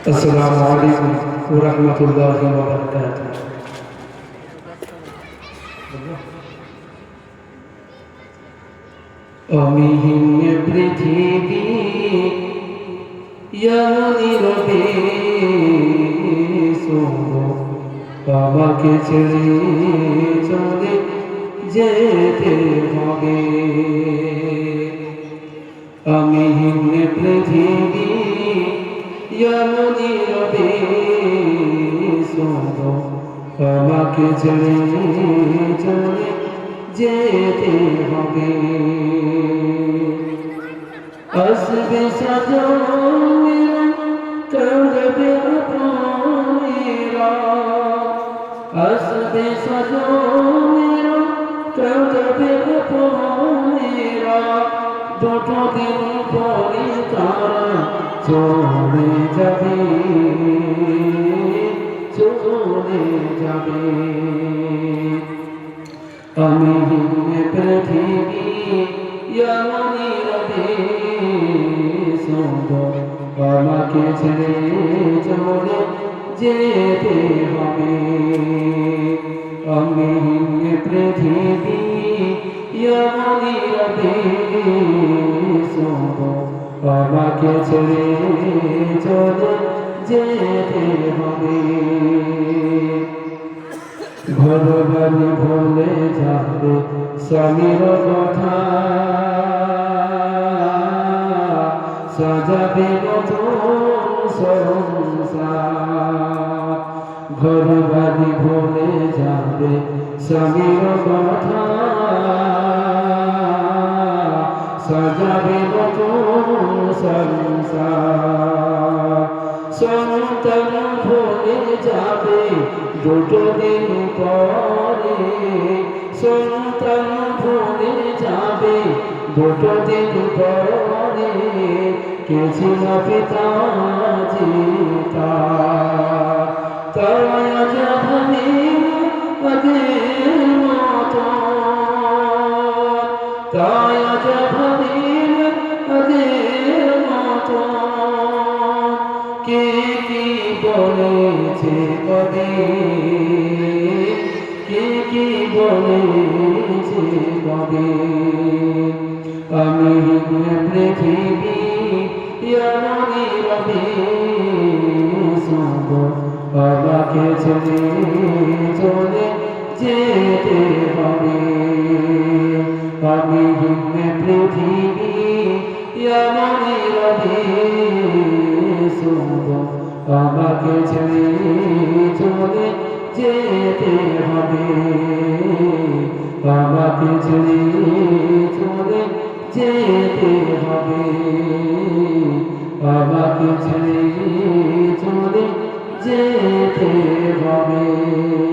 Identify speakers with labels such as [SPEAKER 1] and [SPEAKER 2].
[SPEAKER 1] আসসালামু আলাইকুম ওয়া রাহমাতুল্লাহি ওয়া বারাকাতুহু অমিহীন পৃথিবী ইয়ানিরবে আমাকে ছেড়ে চলে যেতে হবে। আমি পৃথিবী নীরবে আমাকে ছেড়ে চলে যেতে হবে। আসবে সাজমেরা কাঁদবে আপনেরা আসবে সাজমেরা কাঁদবে আপনেরা দুটো দিন পরে তারা চলে যাবে চলে যাবে। আমি পৃথিবী সুন্দর আমাকে ছেড়ে চলে যেতে হবে। আমি পৃথিবী আমাকে ছেড়ে চলে যেতে হবে ঘর বাড়ি ভুলে যাবে স্বামীর কথা সাজাবে ঘর বাড়ি ভুলে যাবে, স্বামীর কথা সন্তান ভুলে যাবে দুটো দিন পরে। সন্তান ভুলে যাবে দুটো দিন পরে। কে ছিল পিতা জিতা আগের মতো। কে কি বলেছে কবে। কে কি বলেছে কবে। আমি পৃথিবী ইয়ামনি রবে সঙ্গ আমাকে ছেড়ে চলে যেতে হবে। আমি পৃথিবী আমাকে ছেড়ে চলে যেতে হবে। আমাকে ছেড়ে চলে যেতে হবে। আমাকে ছেড়ে চলে যেতে হবে।